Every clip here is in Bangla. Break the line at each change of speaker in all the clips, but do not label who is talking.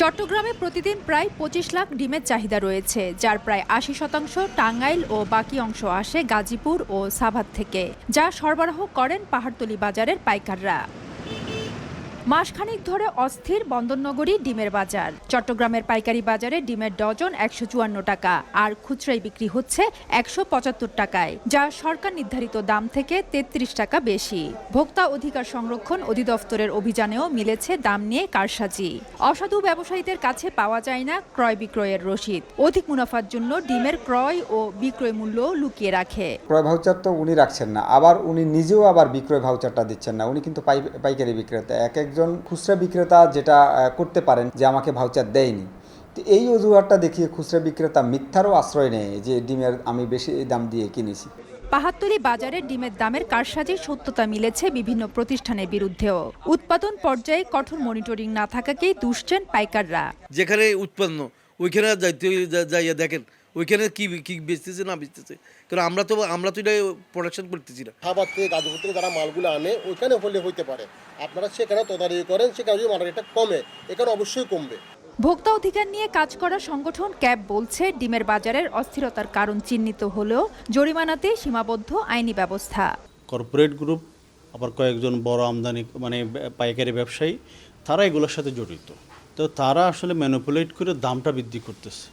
চট্টগ্রামে প্রতিদিন প্রায় পঁচিশ লাখ ডিমের চাহিদা রয়েছে, যার প্রায় আশি শতাংশ টাঙ্গাইল ও বাকি অংশ আসে গাজীপুর ও সাভার থেকে, যা সরবরাহ করেন পাহাড়তলি বাজারের পাইকাররা। মাসখানেক ধরে অস্থির বন্দরনগরী ডিমের বাজার। চট্টগ্রামের পাইকারি বাজারে ডিমের ডজন একশো চুয়ান্ন টাকা, আর খুচরাই বিক্রি হচ্ছে একশো পঁচাত্তর টাকায়, যা সরকার নির্ধারিত দাম থেকে তেত্রিশ টাকা বেশি। ভোক্তা অধিকার সংরক্ষণ অধিদপ্তরের অভিযানেও মিলেছে দাম নিয়ে কারসাজি। অসাধু ব্যবসায়ীদের কাছে পাওয়া যায় না ক্রয় বিক্রয়ের রসিদ। অধিক মুনাফার জন্য ডিমের ক্রয় ও বিক্রয় মূল্য লুকিয়ে রাখে।
ক্রয় ভাউচার তো উনি রাখছেন না, আবার উনি নিজেও আবার বিক্রয় ভাউচারটা দিচ্ছেন না, উনি কিন্তু পাই- পাইকারি বিক্রেতা। এক একজন খুচরা বিক্রেতা যেটা করতে পারেন যে আমাকে ভাউচার দেয়নি। তো এই অজুহাতটা দেখিয়ে খুচরা বিক্রেতা মিথ্যারও আশ্রয় নেয় যে ডিমের আমি বেশি দাম দিয়ে কিনেছি।
পাহাড়তলি বাজারে ডিমের দামের কারসাজির সত্যতা মিলেছে বিভিন্ন প্রতিষ্ঠানের বিরুদ্ধেও। উৎপাদন পর্যায়ে কঠোর মনিটরিং না থাকাকেই দুষছেন পাইকাররা।
যেখানে উৎপন্ন ওইখানে যাইতে যাইয়া দেখেন ওইখানে কি কি বেচতেছে না বেচতেছে? কারণ আমরা তো আমরা তো এটা প্রোডাকশন করতেছি না।
খাবার থেকে গাজীপুর থেকে যারা মালগুলো আনে ওইখানে হলে হইতে পারে। আপনারা সেখানে তদারকি করেন সেখানে যদি মার্কেটটা কমে এখানে অবশ্যই কমবে।
ভোক্তা অধিকার নিয়ে কাজ করা সংগঠন ক্যাব বলছে ডিমের বাজারের অস্থিরতার কারণ চিহ্নিত হলেও জরিমানাতে সীমাবদ্ধ আইনি ব্যবস্থা।
কর্পোরেট গ্রুপ আবার কয়েকজন বড় আমদানি মানে পাইকারি ব্যবসায়ী তারা এগুলোর সাথে জড়িত। তো তারা আসলে ম্যানুপুলেট করে দামটা বৃদ্ধি করতেছে।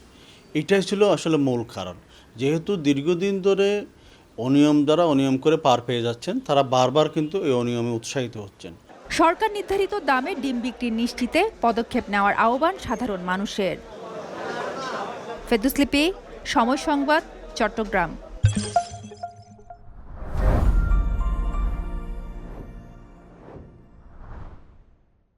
এটাই ছিল আসলে মূল কারণ। যেহেতু দীর্ঘদিন ধরে অনিয়ম দ্বারা অনিয়ম করে পার পেয়ে যাচ্ছেন, তারা বারবার কিন্তু এই অনিয়মে উৎসাহিত হচ্ছেন।
সরকার নির্ধারিত দামে ডিম বিক্রি নিশ্চিতে পদক্ষেপ নেওয়ার আহ্বান সাধারণ মানুষের। ফেদুসলিপি সময় সংবাদ, চট্টগ্রাম।